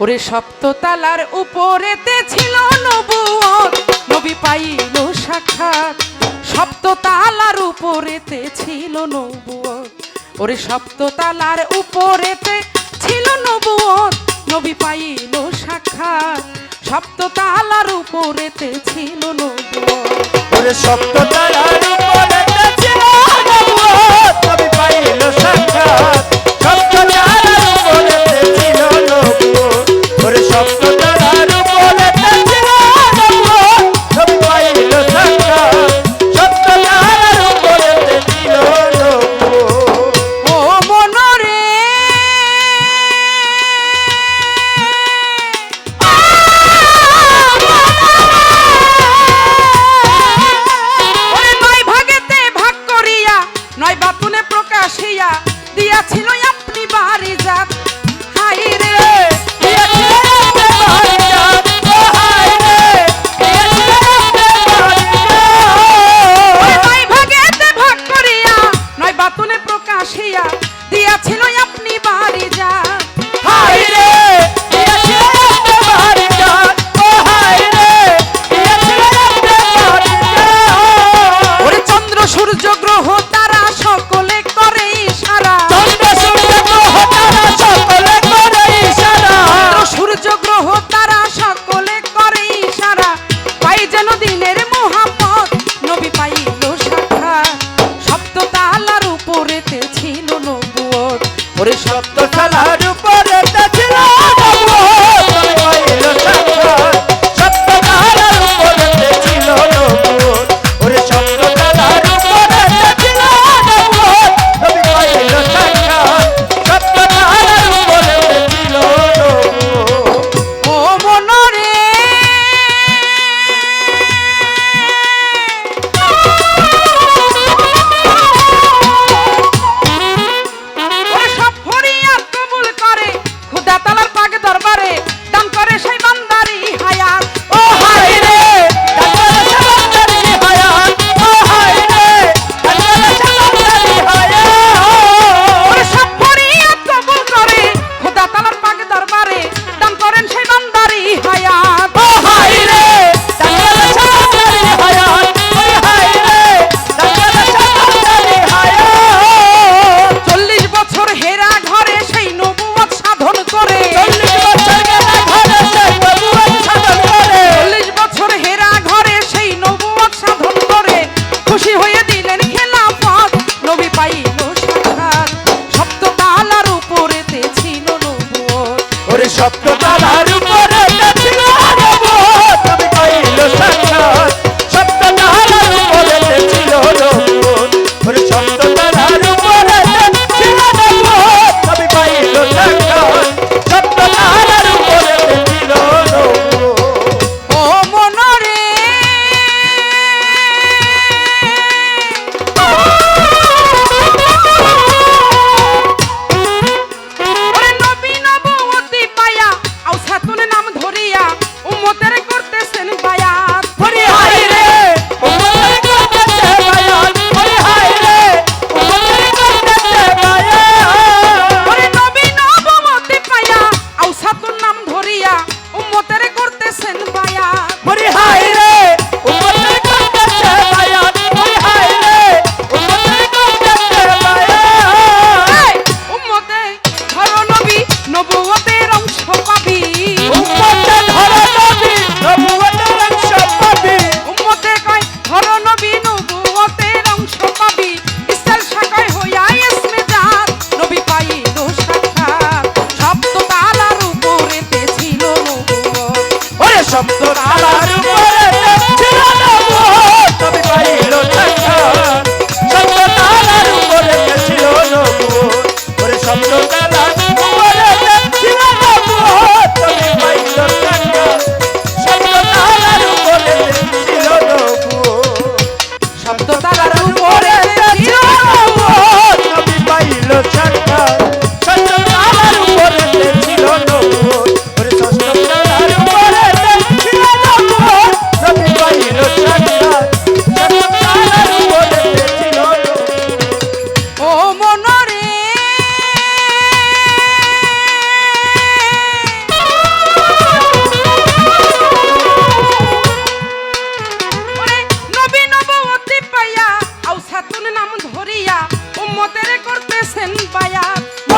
ওরে সপ্ততালার উপরেতে ছিল নবুয়ত। নবী পাইল সাক্ষাৎ। সপ্ততালার উপরেতে ছিল নবুয়ত। ওরে সপ্ততালার উপরেতে ছিল নবুয়ত। নবী পাইল সাক্ষাৎ। সপ্ততালার উপরেতে ছিল নবুয়ত। ওরে সপ্ততালার উপরে স্বপ্ন কালার